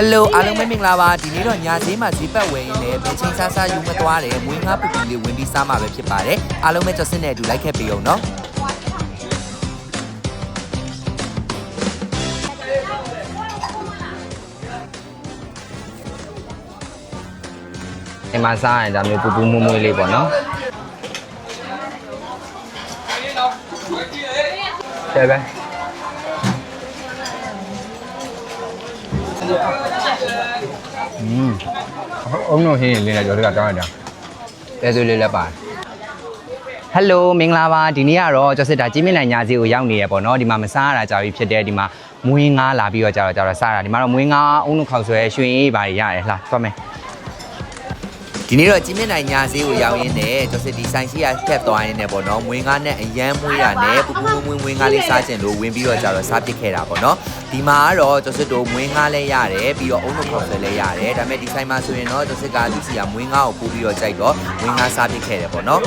ဟယ်လိုအားလုံးပဲမင်္ဂလာပါဒီနေ့တော့ညာဈေးမှာဈေးပတ်ဝယ်ရင်းနဲ့ဘယ်ချိန်စားစားယူမသွားတယ်မွေးငါပူပူလေးဝင်ပြီးစားမှာပဲဖြစ်ပါတယ်အားလုံးပဲကြော်စစ်နဲ့အတူလိုက်ခဲ့ပေးအောင်နော်အိမ်မှာစားရင်ဒါမျိုးပူပူမွမွေးလေးပေါ့နော်တယ်ပဲ อืมအုံးတော့ဟင်းရင်လေးနဲ့ကြော်တကတောင်းရတာတဲဆွေးလေးလည်းပါတယ်ဟယ်လိုမင်္ဂလာပါဒီနေ့ကတော့ကျော်စစ်တာကြီးမြင့်နိုင်ညာစီကိုရောက်နေရပေါ့နော်ဒီမှာမစားရတာကြာပြီဖြစ်တဲ့ဒီမှာမွေးငါးလာပြီးတော့ကြာတော့ကြာတော့စားတာဒီမှာတော့မွေးငါးအုံးတို့ခေါက်ဆွဲရွှင်အေးပါရတယ်လှသွားမယ် ဒီနေ့တော့ကြီးမြင့်နိုင်ညာဈေးကိုရောက်ရင်းနဲ့ကြော်စစ်ဒီဆိုင်ရှိရဖြတ်သွားရင်းနဲ့ပေါ့နော်မွေးငါနဲ့အရန်မွေးရနဲ့ပူပူမွေးမွေးငါလေးစားကျင်လို့ဝင်ပြီးတော့ကြာတော့စားပစ်ခဲ့တာပေါ့နော်ဒီမှာကတော့ကြော်စစ်တို့မွေးငါလည်းရတယ်ပြီးတော့အုံတို့ခေါက်ဆွဲလည်းရတယ်ဒါပေမဲ့ဒီဆိုင်မှာဆိုရင်တော့ကြော်စစ်ကသူစီကမွေးငါကိုပို့ပြီးတော့ကြိုက်တော့မွေးငါစားပစ်ခဲ့တယ်ပေါ့နော်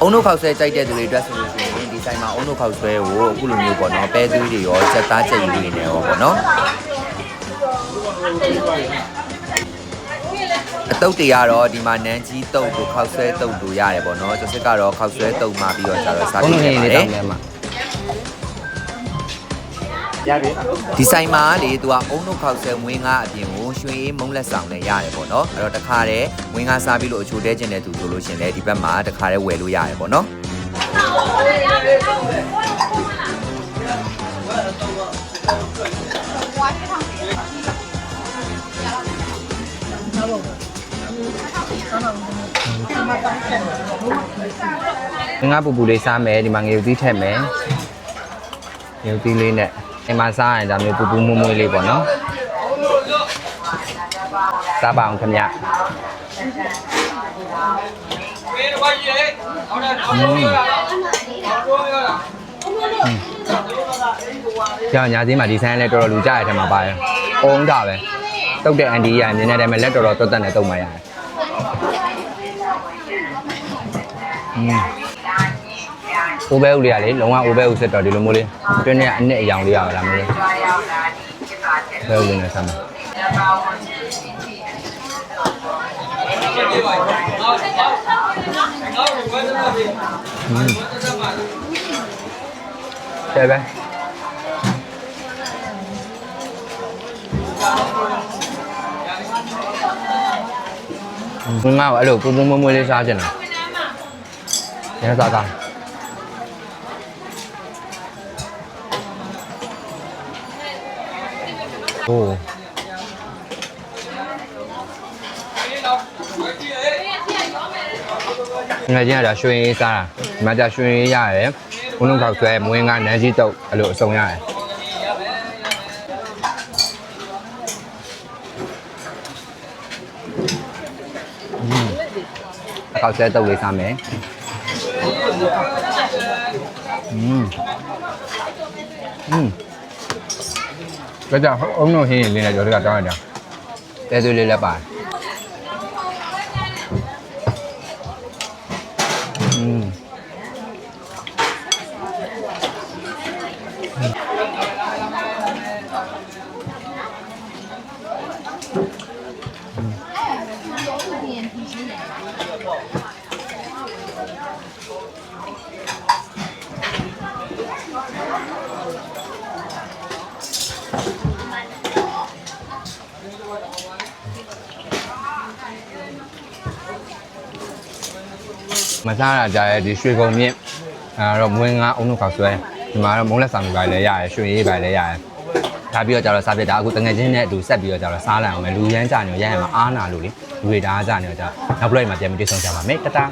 အုံတို့ခောက်ဆွဲကြိုက်တဲ့သူတွေအတွက်ဆိုလို့ရှိရင်ဒီဆိုင်မှာအုံတို့ခောက်ဆွဲကိုအခုလိုမျိုးပေါ့နော်ပဲသွေးတွေရောစက်သားချက်ယူနေရောပေါ့နော် အတုတ်တွေကတော့ဒီမှာနန်းကြီးတုတ်တို့ခောက်ဆွဲတုတ်တို့ရတယ်ပေါ့နော်ကျော်စစ်ကတော့ခောက်ဆွဲတုတ်မှပြီးတော့ကျတော့စားအုံးပြတို့ဟနေင်းပါလေးတတောယ်င်းတယ်မှာဒီဆိုင်မှာလေသူကအုံတို့ခောက်ဆွဲမွေးငါအပြင်ကိုရွှေအေးမုံလက်ဆောင်လည်းရတယ်ပေါ့နော်အဲ့တော့တခါတည်းမွေးငါစားပြီးလို့အချိုတဲကျင်တဲ့သူဆိုလို့ရှရင်လေဒီဘက်မှာတခါတည်းဝယ်လို့ရတယ်ပေါ့နော် ငါပူပူလေးစားမယ်ဒီမှာငရုတ်သီးထည့်မယ်ငရုတ်သီးလေးနဲ့အိမ်မှာစားရင်ဒါမျိုးပူပူမွမွေးလေးပေါ့နော်စားပါအောင်ခင်ဗျကျောင်းညာသေးမှာဒီဆိုင်လည်းတော်တော်လူကြရတဲ့မှာပါတယ်။အုံးတာပဲ။တုတ်တဲ့အန်ဒီရမြင်နေတယ်မဲ့လက်တော်တော်တွတ်တက်နေတုတ်မှရတယ်။อืม အိုဘဲဦးလေးကလေလုံးဝအိုဘဲဦးဆက်တော့ဒီလိုမျိုးလေးတွင်းနဲ့အနဲ့အယောင်လေးရပါလားမလို့ဘဲဦးလေးနဲ့ဆက်မယ်ဆယ်ပဲမင်းကအဲ့လိုပုံပုံမွေးလေးစားကြတယ် Nhìn nó dài dài Ồ. Ngày kia đã xuyên ý xa à? Mà đã xuyên ý ra ấy Cũng lúc gặp tuệ mùi ngàn nè dì tậu Lựa sông ra ấy ừ. Cậu sẽ tàu về xa mẹ? အုံးလုံးဟင်းရင်လေးနဲ့ကြော်တကတောင်းရတာတဲသွေးလေးလည်းပါတ မစားရကြရဲ့ဒီရွှေကုံမြင့်အဲတော့မွေးငါအုံတို့ခောက်ဆွဲဒီမှာတော့မုံလက်ဆောင်တွေပါလည်းရတယ်ရွှေရေးပါလည်းရတယ်ဒါပြီးတော့ကျတော့စားပြစ်တာအခုတငယ်ချင်းနဲ့အတူဆက်ပြီးတော့ကျတော့စားလိုက်အောင်မယ်လူရမ်းကြနေရရမ်းမှာအားနာလို့လေလူတွေဒါအားကြနေတော့ကျနောက်ပလိုက်မှာပြန်ပြီးတွေ့ဆုံကြပါမယ်တတာ